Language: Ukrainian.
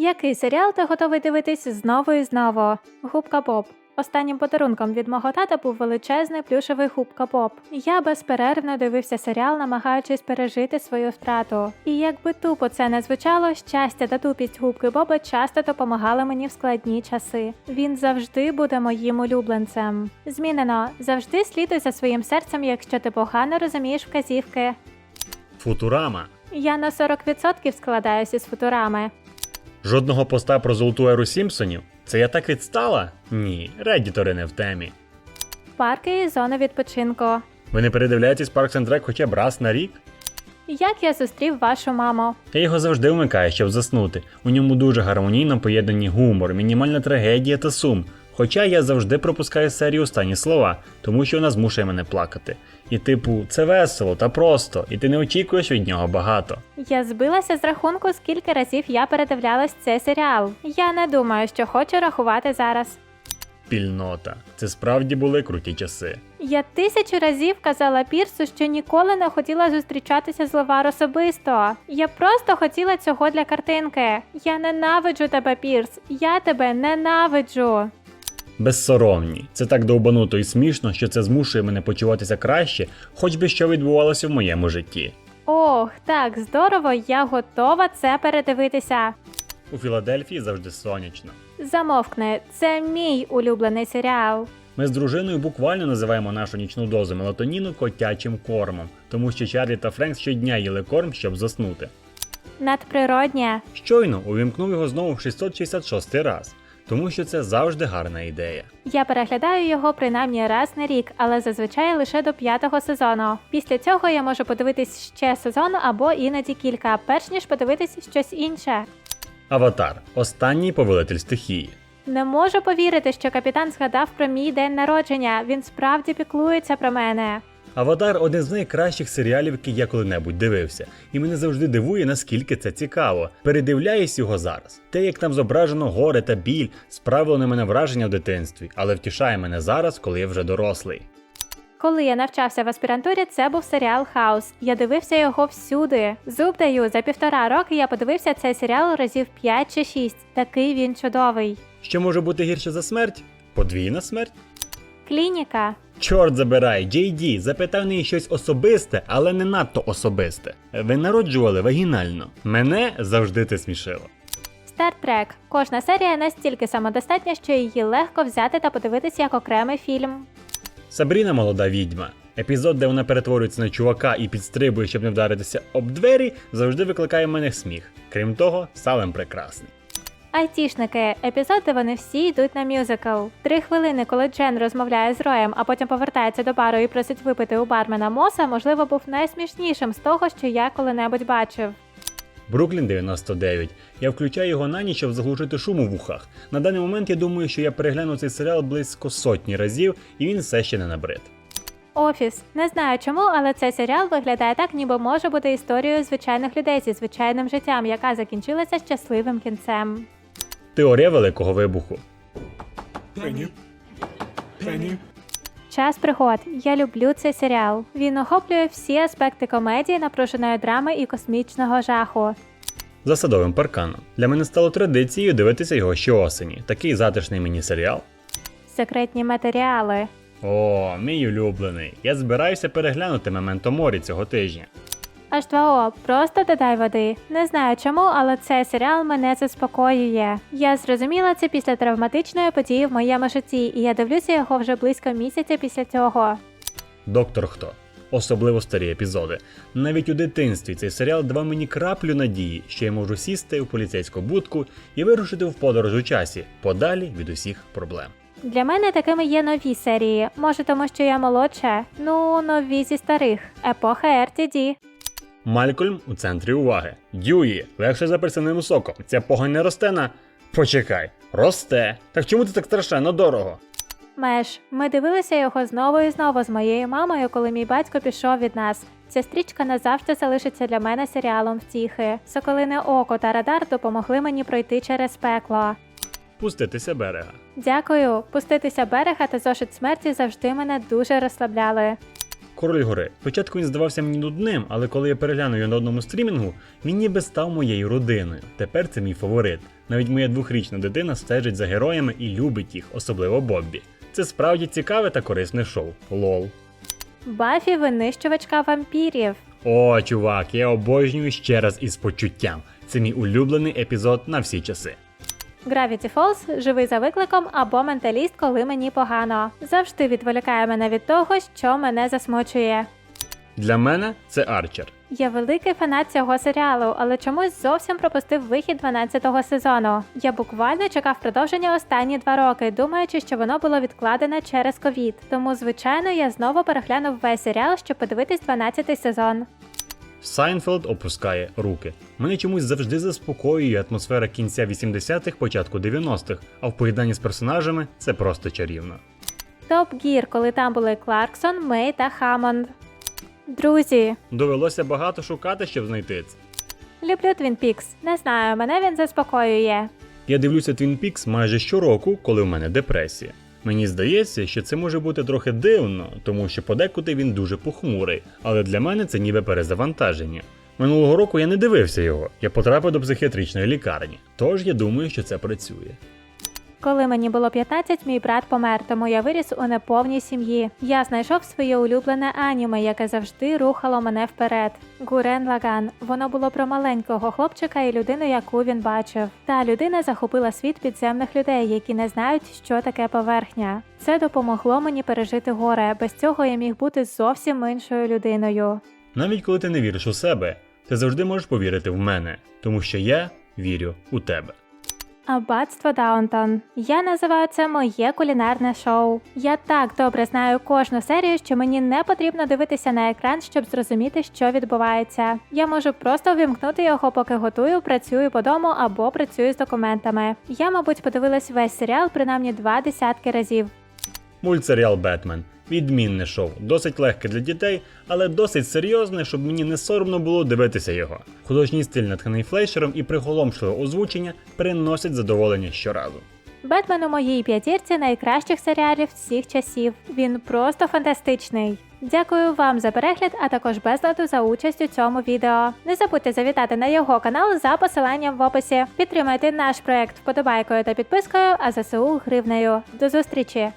Який серіал ти готовий дивитись знову і знову? Губка Боб. Останнім подарунком від мого тата був величезний плюшевий губка Боб. Я безперервно дивився серіал, намагаючись пережити свою втрату. І якби тупо це не звучало, щастя та тупість губки Боба часто допомагали мені в складні часи. Він завжди буде моїм улюбленцем. Змінено завжди слідуй за своїм серцем, якщо ти погано розумієш вказівки. Футурама. Я на 40% складаюся з футурами. Жодного поста про золоту еру Сімпсонів? Це я так відстала? Ні, реддітори не в темі. Парки і зона відпочинку. Ви не передивляєтесь Parks and Rec хоча б раз на рік? Як я зустрів вашу маму? Я його завжди вмикаю, щоб заснути. У ньому дуже гармонійно поєднані гумор, мінімальна трагедія та сум. Хоча я завжди пропускаю з серії останні слова, тому що вона змушує мене плакати. І типу, це весело та просто, і ти не очікуєш від нього багато. Я збилася з рахунку, скільки разів я передивлялась цей серіал. Я не думаю, що хочу рахувати зараз. Пільнота. Це справді були круті часи. Я тисячу разів казала Пірсу, що ніколи не хотіла зустрічатися з Левар особисто. Я просто хотіла цього для картинки. Я ненавиджу тебе, Пірс. Я тебе ненавиджу. Безсоромні. Це так довбануто і смішно, що це змушує мене почуватися краще, хоч би що відбувалося в моєму житті. Ох, так здорово, я готова це передивитися. У Філадельфії завжди сонячно. Замовкни, це мій улюблений серіал. Ми з дружиною буквально називаємо нашу нічну дозу мелатоніну котячим кормом, тому що Чарлі та Френк щодня їли корм, щоб заснути. Надприроднє. Щойно увімкнув його знову в 666 раз, тому що це завжди гарна ідея. Я переглядаю його принаймні раз на рік, але зазвичай лише до п'ятого сезону. Після цього я можу подивитись ще сезон або іноді кілька, перш ніж подивитись щось інше. Аватар останній повелитель стихії. Не можу повірити, що капітан згадав про мій день народження. Він справді піклується про мене. Аватар один з найкращих серіалів, які я коли-небудь дивився, і мене завжди дивує, наскільки це цікаво. Передивляюсь його зараз. Те, як там зображено горе та біль, справило на мене враження в дитинстві, але втішає мене зараз, коли я вже дорослий. Коли я навчався в аспірантурі, це був серіал Хаус. Я дивився його всюди. Зуб даю, за півтора роки я подивився цей серіал разів 5 чи 6. Такий він чудовий. Що може бути гірше за смерть? Подвійна смерть? Клініка. Чорт забирай, JD, запитав неї щось особисте, але не надто особисте. Ви народжували вагінально. Мене завжди це смішило. Стар Трек. Кожна серія настільки самодостатня, що її легко взяти та подивитися як окремий фільм. Сабріна молода відьма. Епізод, де вона перетворюється на чувака і підстрибує, щоб не вдаритися об двері, завжди викликає в мене сміх. Крім того, Салем прекрасний. Айтішники. Епізод, де вони всі йдуть на мюзикл. Три хвилини, коли Джен розмовляє з Роєм, а потім повертається до бару і просить випити у бармена Моса, можливо, був найсмішнішим з того, що я коли-небудь бачив. Бруклін 99. Я включаю його на ніч, щоб заглушити шум у вухах. На даний момент я думаю, що я перегляну цей серіал близько сотні разів, і він все ще не набрид. Офіс. Не знаю чому, але цей серіал виглядає так, ніби може бути історією звичайних людей зі звичайним життям, яка закінчилася щасливим кінцем. Теорія великого вибуху. Penny. Penny. Час пригод. Я люблю цей серіал. Він охоплює всі аспекти комедії, напруженої драми і космічного жаху. За садовим парканом. Для мене стало традицією дивитися його щоосені. Такий затишний міні-серіал. Секретні матеріали. О, мій улюблений. Я збираюся переглянути Мементо Морі цього тижня. H2O, просто додай води. Не знаю чому, але цей серіал мене заспокоює. Я зрозуміла це після травматичної події в моєму житті, і я дивлюся його вже близько місяця після цього. Доктор Хто. Особливо старі епізоди. Навіть у дитинстві цей серіал давав мені краплю надії, що я можу сісти у поліцейську будку і вирушити в подорож у часі, подалі від усіх проблем. Для мене такими є нові серії. Може, тому що я молодша? Ну, нові зі старих. Епоха RTD. Малькольм у центрі уваги. Дьюї, легше за персонним соком. Ця погонь не росте на. Почекай, росте. Так чому це так страшенно дорого? Меш, ми дивилися його знову і знову з моєю мамою, коли мій батько пішов від нас. Ця стрічка назавжди залишиться для мене серіалом втіхи. Соколине око та радар допомогли мені пройти через пекло. Пуститися берега. Дякую, пуститися берега та зошит смерті завжди мене дуже розслабляли. Король гори. Спочатку він здавався мені нудним, але коли я переглянув його на одному стрімінгу, він ніби став моєю родиною. Тепер це мій фаворит. Навіть моя двохрічна дитина стежить за героями і любить їх, особливо Боббі. Це справді цікаве та корисне шоу. Лол. Бафі винищувачка вампірів. О, чувак, я обожнюю ще раз із почуттям. Це мій улюблений епізод на всі часи. Gravity Falls живий за викликом або менталіст, коли мені погано. Завжди відволікає мене від того, що мене засмучує. Для мене це Арчер. Я великий фанат цього серіалу, але чомусь зовсім пропустив вихід 12-го сезону. Я буквально чекав продовження останні два роки, думаючи, що воно було відкладене через ковід. Тому, звичайно, я знову переглянув весь серіал, щоб подивитись 12-й сезон. Сайнфелд опускає руки. Мене чомусь завжди заспокоює атмосфера кінця 80-х, початку 90-х, а в поєднанні з персонажами це просто чарівно. Топ Гір, коли там були Кларксон, Мей та Хаммонд. Друзі, Довелося багато шукати, щоб знайти це. люблю Твін Пікс. Не знаю, мене він заспокоює. Я дивлюся Twin Peaks майже щороку, коли в мене депресія. Мені здається, що це може бути трохи дивно, тому що подекуди він дуже похмурий, але для мене це ніби перезавантаження. Минулого року я не дивився його, я потрапив до психіатричної лікарні, тож я думаю, що це працює. Коли мені було 15, мій брат помер, тому я виріс у неповній сім'ї. Я знайшов своє улюблене аніме, яке завжди рухало мене вперед. Гурен Лаган. Воно було про маленького хлопчика і людину, яку він бачив. Та людина захопила світ підземних людей, які не знають, що таке поверхня. Це допомогло мені пережити горе. Без цього я міг бути зовсім іншою людиною. Навіть коли ти не віриш у себе, ти завжди можеш повірити в мене, тому що я вірю у тебе. Аббатство Даунтон. Я називаю це моє кулінарне шоу. Я так добре знаю кожну серію, що мені не потрібно дивитися на екран, щоб зрозуміти, що відбувається. Я можу просто вімкнути його, поки готую, працюю по дому або працюю з документами. Я, мабуть, подивилась весь серіал принаймні два десятки разів. Мультсеріал Бетмен. Відмінне шоу, досить легке для дітей, але досить серйозне, щоб мені не соромно було дивитися його. Художній стиль натхнений флейшером і приголомшливе озвучення приносять задоволення щоразу. Бетмен у моїй п'ятірці найкращих серіалів всіх часів. Він просто фантастичний. Дякую вам за перегляд, а також безладу за участь у цьому відео. Не забудьте завітати на його канал за посиланням в описі. Підтримайте наш проект вподобайкою та підпискою, а ЗСУ гривнею. До зустрічі!